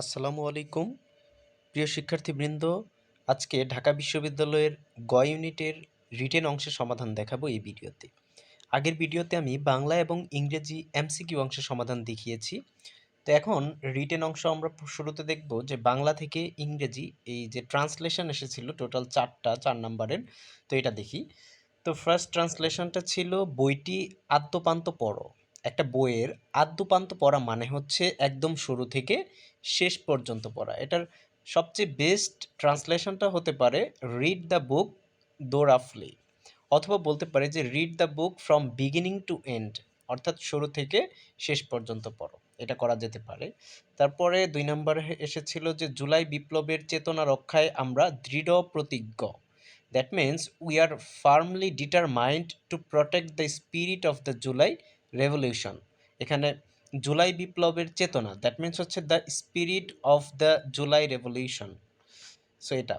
আসসালামু আলাইকুম। প্রিয় শিক্ষার্থীবৃন্দ, আজকে ঢাকা বিশ্ববিদ্যালয়ের গ ইউনিটের রিটেন অংশের সমাধান দেখাবো এই ভিডিওতে। আগের ভিডিওতে আমি বাংলা এবং ইংরেজি এমসিকিউ অংশের সমাধান দেখিয়েছি। তো এখন রিটেন অংশ আমরা শুরুতে দেখব যে বাংলা থেকে ইংরেজি এই যে ট্রান্সলেশন এসেছিল টোটাল চারটা, চার নাম্বারের, তো এটা দেখি। তো ফার্স্ট ট্রান্সলেশনটা ছিল বইটি আদ্যপান্ত পড়ো। একটা বইয়ের আদ্যপান্ত পড়া মানে হচ্ছে একদম শুরু থেকে শেষ পর্যন্ত পড়া। এটার সবচেয়ে বেস্ট ট্রান্সলেশনটা হতে পারে রিড দ্য বুক দোরাফলি অথবা বলতে পারে যে read the book from beginning to end অর্থাৎ শুরু থেকে শেষ পর্যন্ত পড়ো। এটা করা যেতে পারে। তারপরে দুই নম্বরে এসেছিল যে জুলাই বিপ্লবের চেতনা রক্ষায় আমরা দৃঢ় প্রতিজ্ঞ। That means we are firmly determined to protect the spirit of the July revolution এখানে জুলাই বিপ্লবের চেতনা দ্যাট মিন্স হচ্ছে the spirit of the July revolution so এটা।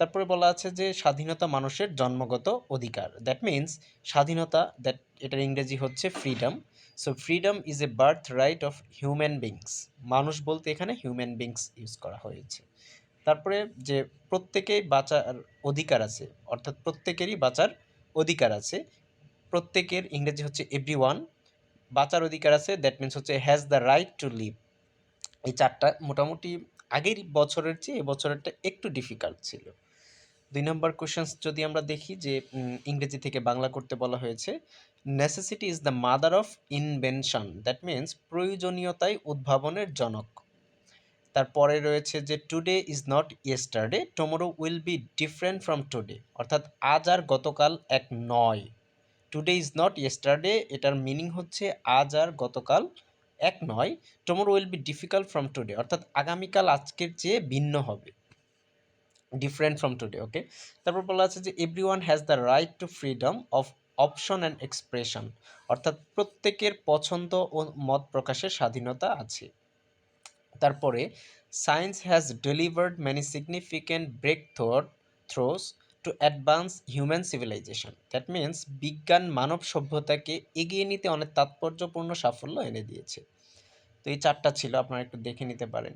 তারপরে বলা আছে যে স্বাধীনতা মানুষের জন্মগত অধিকার। দ্যাট মিন্স স্বাধীনতা দ্যাট এটার ইংরেজি হচ্ছে freedom so freedom is a birth right of human beings মানুষ বলতে এখানে হিউম্যান বিংস ইউজ করা হয়েছে। তারপরে যে প্রত্যেকেই বাঁচার অধিকার আছে, অর্থাৎ প্রত্যেকেরই বাঁচার অধিকার আছে, প্রত্যেকের ইংরেজি হচ্ছে এভরি ওয়ান বাঁচার অধিকার আছে দ্যাট মিন্স হচ্ছে has the right to live এই চারটা মোটামুটি আগের বছরের চেয়ে এবছরেরটা একটু ডিফিকাল্ট ছিল। দুই নম্বর কোয়েশ্চেন্স যদি আমরা দেখি যে ইংরেজি থেকে বাংলা করতে বলা হয়েছে necessity is the mother of invention that means প্রয়োজনীয়তাই উদ্ভাবনের জনক। তারপরে রয়েছে যে today is not yesterday tomorrow will be different from today অর্থাৎ আজ আর গতকাল এক নয়। টুডে ইজ নট ইয়েস্টারডে এটার মিনিং হচ্ছে আজ আর গতকাল এক নয় tomorrow will be difficult from today অর্থাৎ আগামীকাল আজকের চেয়ে ভিন্ন হবে ডিফারেন্ট ফ্রম টুডে ওকে তারপর বলা আছে যে everyone has the right to freedom of option and expression অর্থাৎ প্রত্যেকের পছন্দ ও মত প্রকাশের স্বাধীনতা আছে। তারপরে science has delivered many significant breakthroughs to advance human civilisation that means বিজ্ঞান মানব সভ্যতাকে এগিয়ে নিতে অনেক তাৎপর্যপূর্ণ সাফল্য এনে দিয়েছে। তো এই চারটা ছিল, আপনারা একটু দেখে নিতে পারেন।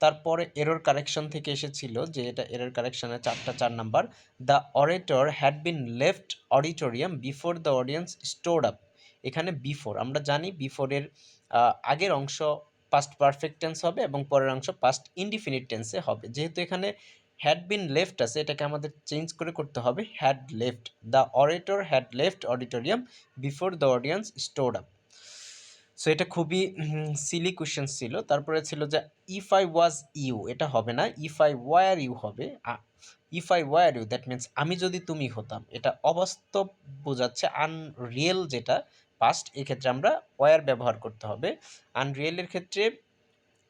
তারপরে এরর কারেকশন থেকে এসেছিল যে এটা এরর কারেকশনের চারটা চার number. The orator had been left auditorium before the audience store up এখানে বিফোর আমরা জানি বিফোরের আগের অংশ পাস্ট পারফেক্ট টেন্স হবে এবং পরের অংশ পাস্ট ইনডিফিনিট টেন্সে হবে। যেহেতু এখানে হ্যাড বিন লেফট আছে, এটাকে আমাদের চেঞ্জ করে করতে হবে had left the orator had left auditorium before the audience stored up so এটা খুবই সিলি কোয়েশ্চেন ছিল, তারপরে ছিল যে ইফ আই ওয়াজ ইউ এটা হবে না ইফ আই ওয়ার ইউ হবে if I were you that means আমি যদি তুমি হতাম, এটা অবাস্তব বোঝাচ্ছে আনরিয়েল যেটা পাস্ট এক্ষেত্রে আমরা ওয়ার ব্যবহার করতে হবে আনরিয়েলের ক্ষেত্রে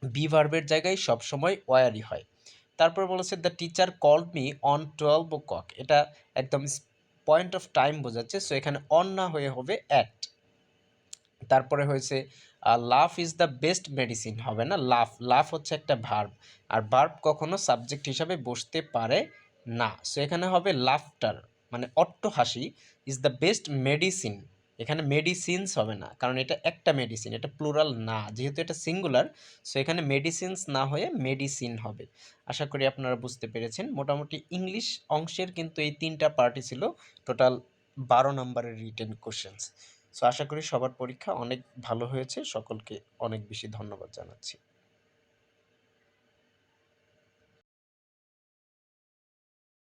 বি ভার্বের জায়গায় সবসময় ওয়ারই হয়। তারপর বলেছে the teacher called me on twelve ও কক এটা একদম পয়েন্ট অফ টাইম বোঝাচ্ছে সো এখানে অন না হয়ে হবে অ্যাট তারপরে হয়েছে লাফ ইজ দ্য বেস্ট মেডিসিন হবে না লাফ লাফ হচ্ছে একটা ভার্ব আর ভার্ব কখনো সাবজেক্ট হিসাবে বসতে পারে না। সো এখানে হবে লাফটার মানে অট্ট হাসি ইজ দ্য বেস্ট মেডিসিন এখানে মেডিসিনস হবে না, কারণ এটা একটা মেডিসিন এটা প্লুরাল না, যেহেতু এটা সিঙ্গুলার সো এখানে মেডিসিনস না হয়ে মেডিসিন হবে। আশা করি আপনারা বুঝতে পেরেছেন। মোটামুটি ইংলিশ অংশের কিন্তু এই তিনটা পার্টি ছিল টোটাল বারো নম্বরের রিটেন কোশ্চেন্স সো আশা করি সবার পরীক্ষা অনেক ভালো হয়েছে। সকলকে অনেক বেশি ধন্যবাদ জানাচ্ছি।